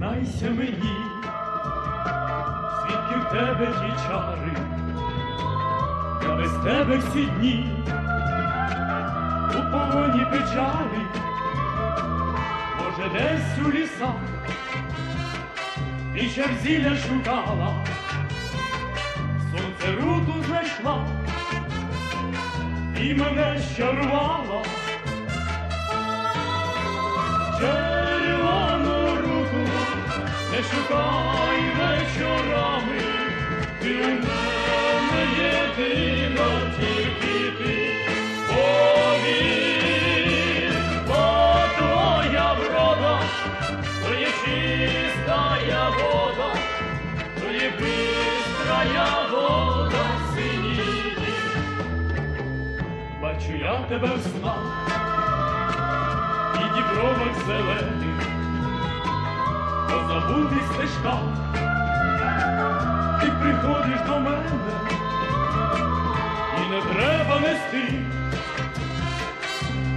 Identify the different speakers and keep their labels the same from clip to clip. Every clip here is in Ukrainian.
Speaker 1: Зізнайся мені, звідки в тебе ті чари, я без тебе всі дні у полоні печалі, може, десь у лісах і ще зілля шукала, сонце руту знайшла і мене щарувала. Шукай вечорами, ти у мене єдина тільки ти. Повір, твоя врода, то є вода, то є бистрая вода синіє. Бачу я тебе в снах і дібровок зелених, по забутих стежках, ти приходиш до мене, і не треба нести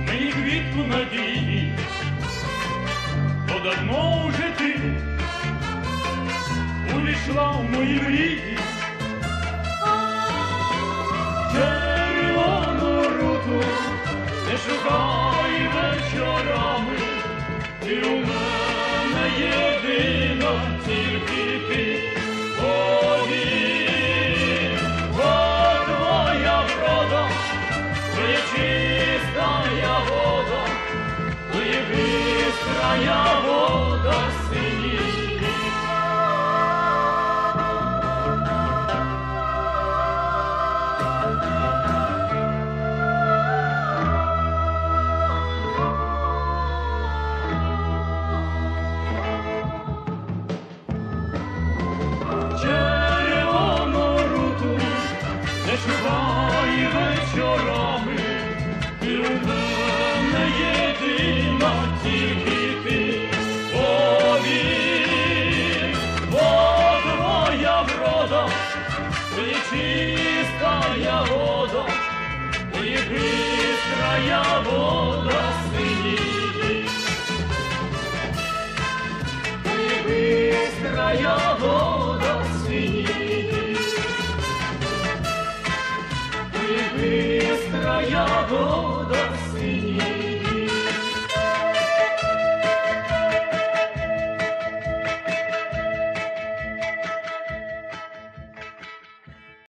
Speaker 1: мені квітку надії, бо давно вже ти увійшла в мої мрії. Червону руту не шукай вечорами, ти у мене єдина, тільки ти. Повір, врода, твоя вода, твоя чистая вода, ти бистрая вода синіє. Ты быстрая вода Oh.